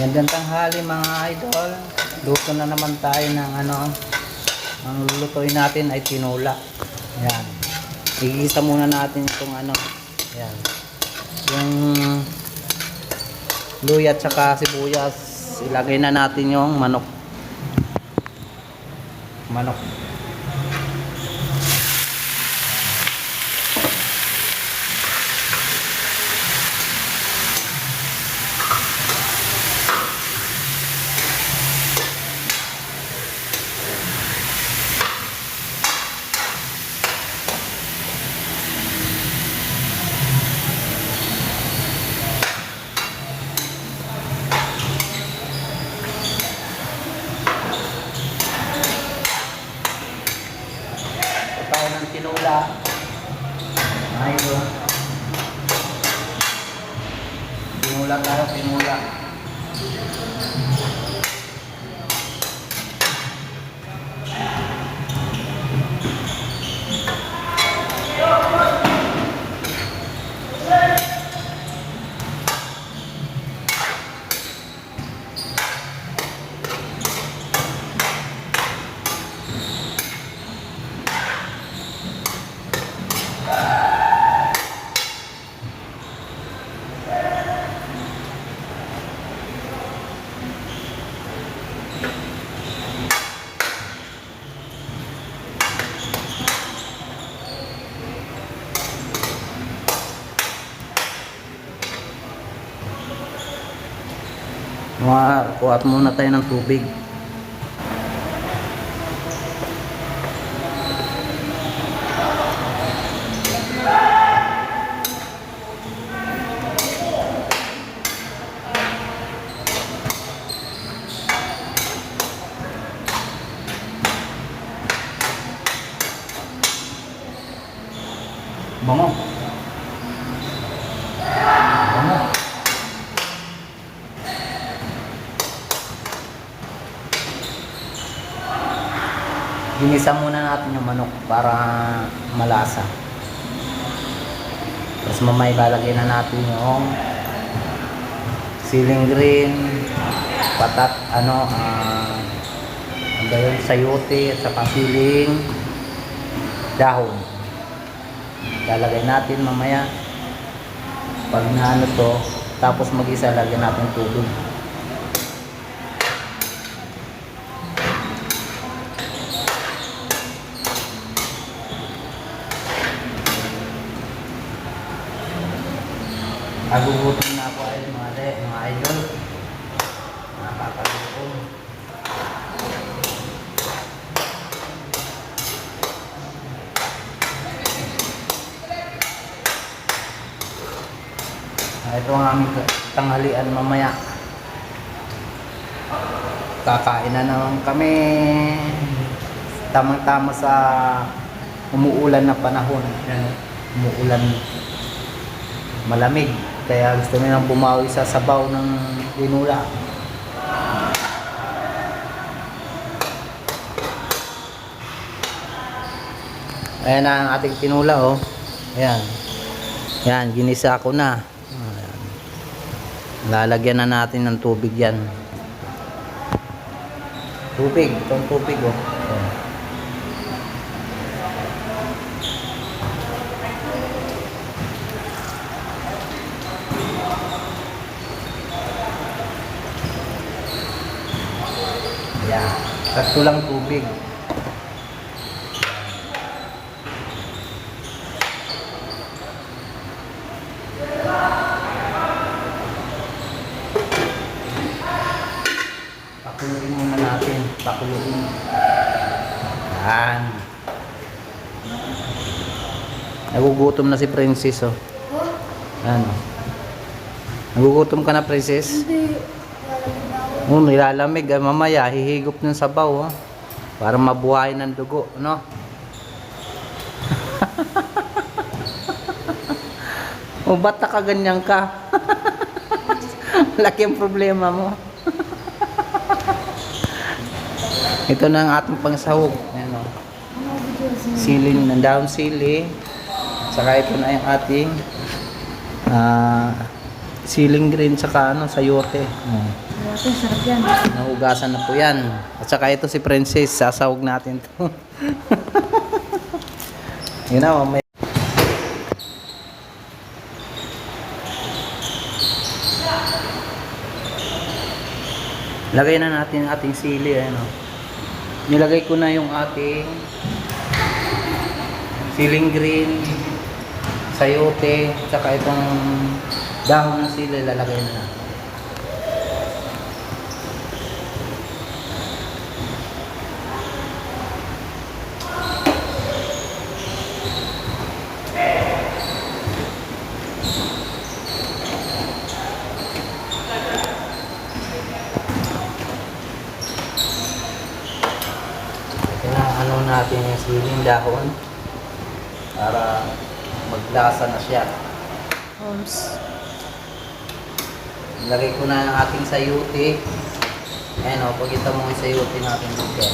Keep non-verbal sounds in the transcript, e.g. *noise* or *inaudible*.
Gandang tanghali mga idol. Luto na naman tayo ng ano. Ang lulutuin natin ay tinula. Ayan. Igisa muna natin itong ano. Ayan. Yung luya at saka sibuyas. Ilagay na natin yung manok. Manok. Ito tayo ng tinula. Ayun. Tinula tayo, tinula. Kuha muna tayo ng tubig. Bango. Ginisa muna natin yung manok para malasa. Tapos mamaya ilalagay na natin yung siling green, patat, ano, ah, ano ba sayote, at saka siling dahon. Lalagay natin mamaya. Pag na ano to, tapos mag-isa lagyan natin tubig. Nagugutom na ako ay mga, de, mga idol. Nakakagutom. Ah, Ito ang aming tanghalian mamaya. Kakain na naman kami. Tamang-tama sa umuulan na panahon. Umuulan malamig. Kaya gusto nilang bumawi sa sabaw ng tinula. Ayan na ang ating tinula oh. Ayan. Ayan, ginisa ko na. Ayan. Lalagyan na natin ng tubig yan. Tubig, itong tubig oh. Ayan. Ayan. Sakto lang tubig. Pakuluin muna natin. Pakuluin. Yan. Nagugutom na si Princess, oh. Yan, oh. Nagugutom ka na, Princess? Hindi. Oh, nilalamig. Ah, mamaya, hihigop ng sabaw, oh. Para mabuhay ng dugo, no? *laughs* o ba't nakaganyan ka? *laughs* Laki ang problema mo. *laughs* Ito na ang ating pangsahog. Ayan, oh. Sili, ng down sili. Saka ito na yung ating ah, Siling green tsaka ano, sayote. Oh. Ate, sarap yan. Nahugasan na po yan. At saka ito si Princess, sasawag natin to. *laughs* Yun na, mamaya. Lagay na natin ang ating sili. Ano. Nilagay ko na yung ating siling green, sayote, tsaka itong dahon ng sili lalagay na natin. ano natin yung siling dahon para maglasa na siya. Homes. Lagay ko na ang ating sayuti. Ayan o, pagkita mo yung sayuti natin dito.